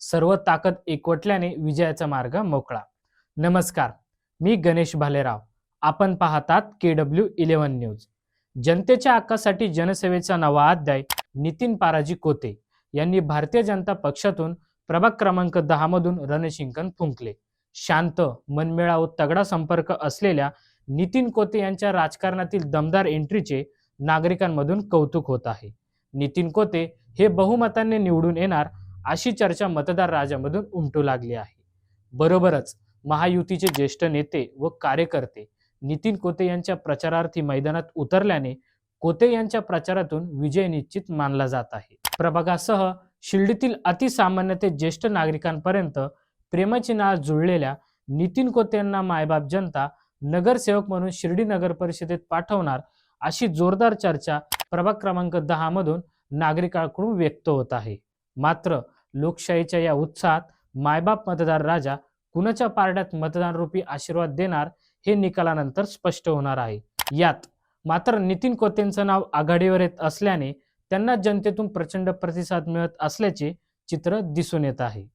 सर्व ताकद एकवटल्याने विजयाचा मार्ग मोकळा. नमस्कार मी गणेश भालेराव. आपण पाहतात के डब्ल्यू इलेव्हन न्यूज. जनतेच्या हक्कासाठी जनसेवेचा नवा अध्याय नितीन पाराजी कोते यांनी भारतीय जनता पक्षातून प्रभाग क्रमांक दहा मधून रणशिंकन फुंकले. शांत मनमिळा व तगडा संपर्क असलेल्या नितीन कोते यांच्या राजकारणातील दमदार एंट्रीचे नागरिकांमधून कौतुक होत आहे. नितीन कोते हे बहुमताने निवडून येणार अशी चर्चा मतदार राजामधून उमटू लागली आहे. बरोबरच महायुतीचे ज्येष्ठ नेते व कार्यकर्ते नितीन कोते यांच्या प्रचारार्थी मैदानात उतरल्याने कोते यांच्या प्रचारातून विजय निश्चित मानला जात आहे. प्रभागासह शिर्डीतील अतिसामान्य ते ज्येष्ठ नागरिकांपर्यंत प्रेमाची नाळ जुळलेल्या नितीन कोते यांना मायबाप जनता नगरसेवक म्हणून शिर्डी नगर परिषदेत पाठवणार अशी जोरदार चर्चा प्रभाग क्रमांक दहा मधून नागरिकांकडून व्यक्त होत आहे. मात्र लोकशाहीच्या या उत्साहात मायबाप मतदार राजा कुणाच्या पारड्यात मतदान रूपी आशीर्वाद देणार हे निकालानंतर स्पष्ट होणार आहे. यात मात्र नितीन कोतेंचं नाव आघाडीवर येत असल्याने त्यांना जनतेतून प्रचंड प्रतिसाद मिळत असल्याचे चित्र दिसून येत आहे.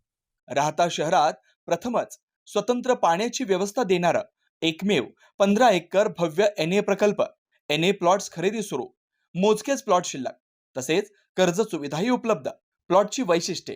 राहता शहरात प्रथमच स्वतंत्र पाण्याची व्यवस्था देणार एकमेव पंधरा एकर भव्य एन ए प्रकल्प एन ए प्लॉट्स खरेदी सुरू मोजकेच प्लॉट शिल्लक तसेच कर्ज सुविधाही उपलब्ध प्लॉटची वैशिष्ट्ये